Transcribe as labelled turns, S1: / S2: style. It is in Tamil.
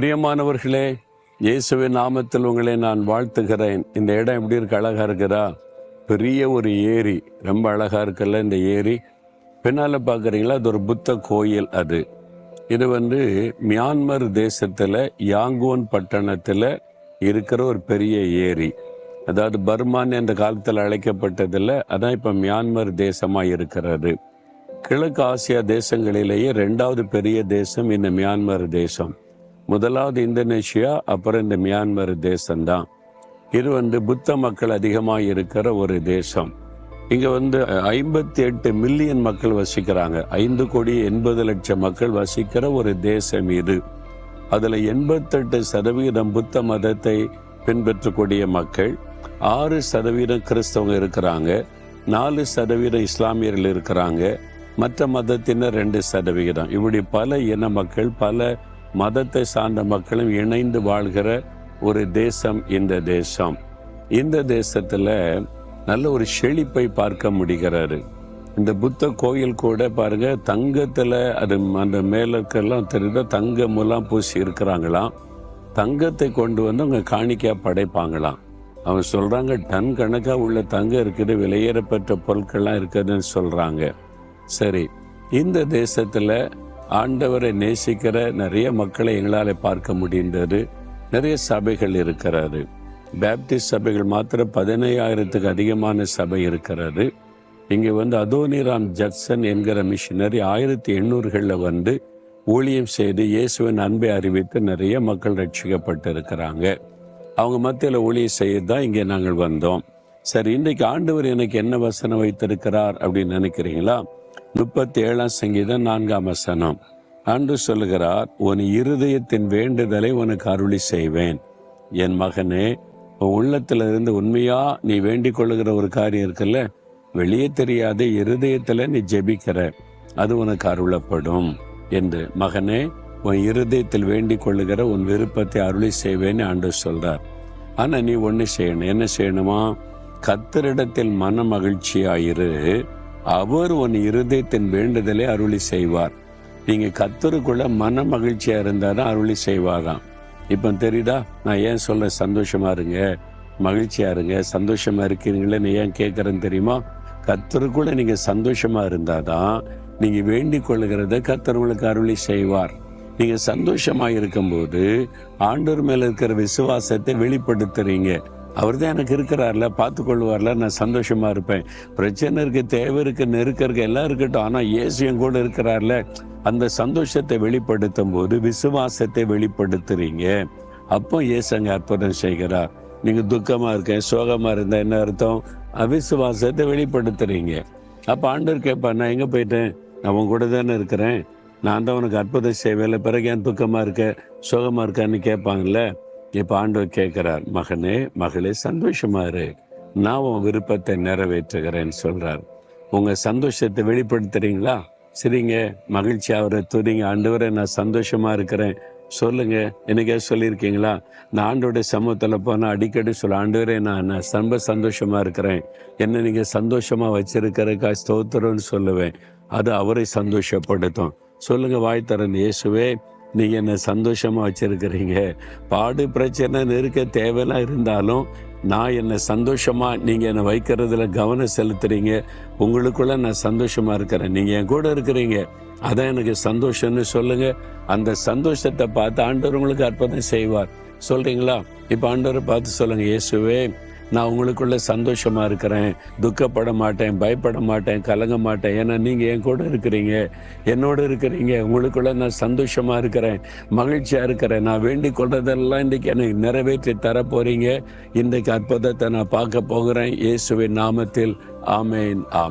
S1: பிரியமானவர்களே இயேசுவின் நாமத்தில் உங்களை நான் வாழ்த்துகிறேன். இந்த இடம் எப்படி இருக்கு? அழகாக இருக்குதா? பெரிய ஒரு ஏரி. ரொம்ப அழகாக இருக்குல்ல இந்த ஏரி? பின்னால் பார்க்குறீங்களா அது ஒரு புத்த கோயில் அது. இது வந்து மியான்மர் தேசத்தில் யாங்கோன் பட்டணத்தில் இருக்கிற ஒரு பெரிய ஏரி. அதாவது பர்மான் என்ற காலத்தில் அழைக்கப்பட்டதில்ல அதான் இப்போ மியான்மர் தேசமாக இருக்கிறது. கிழக்கு ஆசியா தேசங்களிலேயே ரெண்டாவது பெரிய தேசம் இந்த மியான்மர் தேசம். முதலாவது இந்தோனேஷியா அப்புறம் இந்த மியான்மர் தேசம்தான். இது வந்து புத்த மக்கள் அதிகமாக இருக்கிற ஒரு தேசம். இங்கே வந்து ஐம்பத்தி எட்டு மில்லியன் மக்கள் வசிக்கிறாங்க. ஐந்து கோடி எண்பது லட்சம் மக்கள் வசிக்கிற ஒரு தேசம் இது. அதில் எண்பத்தெட்டு சதவீதம் புத்த மதத்தை பின்பற்றக்கூடிய மக்கள். ஆறு சதவீதம் கிறிஸ்தவங்க இருக்கிறாங்க. நாலு சதவீதம் இஸ்லாமியர்கள் இருக்கிறாங்க. மற்ற மதத்தினர் ரெண்டு சதவிகிதம் இப்படி பல இன மக்கள் பல மதத்தை சார்ந்த மக்களும் இணைந்து வாழ்கிற ஒரு தேசம் இந்த தேசம். இந்த தேசத்துல நல்ல ஒரு செழிப்பை பார்க்க முடிகிறாரு. இந்த புத்த கோயில் கூட பாருங்க தங்கத்துல அது அந்த மேலக்கெல்லாம் தெரியுதா தங்க முலாம் பூசி இருக்கிறாங்களாம். தங்கத்தை கொண்டு வந்து அவங்க காணிக்கையா படைப்பாங்களாம். அவங்க சொல்றாங்க டன் கணக்கா உள்ள தங்கம் இருக்குது விலையேறப்பட்ட பொருட்கள்லாம் இருக்குதுன்னு சொல்றாங்க. சரி இந்த தேசத்துல ஆண்டவரை நேசிக்கிற நிறைய மக்களை எங்களால் பார்க்க முடிந்தது நிறைய சபைகள் இருக்கிறாரு பேப்டிஸ்ட் சபைகள் மாத்திரம் பதினையாயிரத்துக்கு அதிகமான சபை இருக்கிறது. இங்கே வந்து அதோனிராம் ஜட்சன் என்கிற மிஷினரி ஆயிரத்தி எண்ணூறுகளில் வந்து ஊழியம் செய்து இயேசுவின் அன்பை அறிவித்து நிறைய மக்கள் ரட்சிக்கப்பட்டு இருக்கிறாங்க அவங்க மத்தியில் ஊழியம் செய்ய தான் இங்கே நாங்கள் வந்தோம். சரி இன்றைக்கு ஆண்டவர் எனக்கு என்ன வசனம் வைத்திருக்கிறார் அப்படின்னு நினைக்கிறீங்களா? முப்பத்தி ஏழாம் சங்கீதம் நான்காம் வசனம். அன்று சொல்லுகிறார் உன் இருதயத்தின் வேண்டுதலை உனக்கு அருளி செய்வேன். என் மகனே உன் உள்ளத்துல இருந்து உண்மையா நீ வேண்டிக் கொள்ளுகிற ஒரு காரியம் இருக்குல்ல? வெளியே தெரியாத இருதயத்துல நீ ஜெபிக்கிற. அது உனக்கு அருளப்படும். என்று மகனே உன் இருதயத்தில் வேண்டிக் கொள்ளுகிற உன் விருப்பத்தை அருளி செய்வேன்னு ஆண்டு சொல்றார். ஆனா நீ ஒன்று செய்யணும். என்ன செய்யணுமா? கத்தரிடத்தில் மன மகிழ்ச்சியாயிரு அவர் உன் இருதயத்தின் வேண்டுதலை அருளி செய்வார். நீங்கள் கத்தருக்குள்ள மன மகிழ்ச்சியாக இருந்தால் தான் அருளி செய்வாராம். இப்போ தெரியுதா? நான் ஏன் சொல்ல சந்தோஷமா இருங்க மகிழ்ச்சியா இருங்க சந்தோஷமா இருக்கிறீங்களேன்னு ஏன் கேட்குறேன்னு தெரியுமா? கத்தருக்குள்ள நீங்கள் சந்தோஷமா இருந்தாதான் நீங்கள் வேண்டிக் கொள்ளுகிறத கத்தர் உங்களுக்கு அருளி செய்வார். நீங்கள் சந்தோஷமாக இருக்கும்போது ஆண்டோர் மேலே இருக்கிற விசுவாசத்தை வெளிப்படுத்துறீங்க. அவர் தான் எனக்கு இருக்கிறார்ல பார்த்து கொள்வார்ல நான் சந்தோஷமாக இருப்பேன். பிரச்சனை இருக்குது தேவை இருக்கு நெருக்கம் இருக்கு எல்லாம் இருக்கட்டும். ஆனால் ஏசியம் என் கூட இருக்கிறார்ல. அந்த சந்தோஷத்தை வெளிப்படுத்தும் போது விசுவாசத்தை வெளிப்படுத்துறீங்க. அப்போ ஏசங்க அற்புதம் செய்கிறார். நீங்கள் துக்கமாக இருக்கேன் சோகமாக இருந்தால் என்ன அர்த்தம்? அவிசுவாசத்தை வெளிப்படுத்துறீங்க. அப்போ ஆண்டவர் கேட்பா நான் எங்கே போயிட்டேன்? நான் உன் கூட தானே இருக்கிறேன். நான் தான் உனக்கு அற்புதம் செய்வேல பிறகு ஏன் துக்கமாக இருக்க சோகமாக இருக்கான்னு கேட்பாங்கல்ல? இப்போ ஆண்டவர் கேட்கிறார் மகனே மகளே சந்தோஷமா இரு. நான் உன் விருப்பத்தை நிறைவேற்றுகிறேன்னு சொல்றார். உங்க சந்தோஷத்தை வெளிப்படுத்துறீங்களா? சரிங்க மகிழ்ச்சி அவரை துதிங்க ஆண்டவரை நான் சந்தோஷமா இருக்கிறேன். சொல்லுங்க எனக்கே சொல்லியிருக்கீங்களா? நான் ஆண்டோட சமூகத்தில் போனா அடிக்கடி சொல்ல ஆண்டவரே நான் நான் ரொம்ப சந்தோஷமா இருக்கிறேன். என்ன நீங்க சந்தோஷமா வச்சிருக்கிறக்கா ஸ்தோத்திரம்னு சொல்லுவேன். அது அவரை சந்தோஷப்படுத்தும். சொல்லுங்க வாய் தரன் இயேசுவே நீங்கள் என்னை சந்தோஷமாக வச்சுருக்கிறீங்க? பாடு பிரச்சனை நெருக்க தேவையெல்லாம் இருந்தாலும் நான் என்னை சந்தோஷமாக நீங்கள் என்னை வைக்கிறதுல கவனம் செலுத்துகிறீங்க உங்களுக்குள்ள நான் சந்தோஷமாக இருக்கிறேன். நீங்கள் என் கூட இருக்கிறீங்க. அதான் எனக்கு சந்தோஷம்னு சொல்லுங்கள் அந்த சந்தோஷத்தை பார்த்து ஆண்டவர் உங்களுக்கு அற்புதம் செய்வார். சொல்கிறீங்களா இப்போ ஆண்டவரை பார்த்து சொல்லுங்கள் இயேசுவே நான் உங்களுக்குள்ள சந்தோஷமா இருக்கிறேன் துக்கப்பட மாட்டேன் பயப்பட மாட்டேன் கலங்க மாட்டேன். ஏன்னா நீங்க என் கூட இருக்கிறீங்க. என்னோட இருக்கிறீங்க. உங்களுக்குள்ள நான் சந்தோஷமா இருக்கிறேன் மகிழ்ச்சியா இருக்கிறேன். நான் வேண்டிக் கொள்றதெல்லாம் இன்றைக்கு எனக்கு நிறைவேற்றி தர போறீங்க இன்றைக்கு அற்புதத்தை நான் பார்க்க போகிறேன். இயேசுவின் நாமத்தில். ஆமேன் ஆம்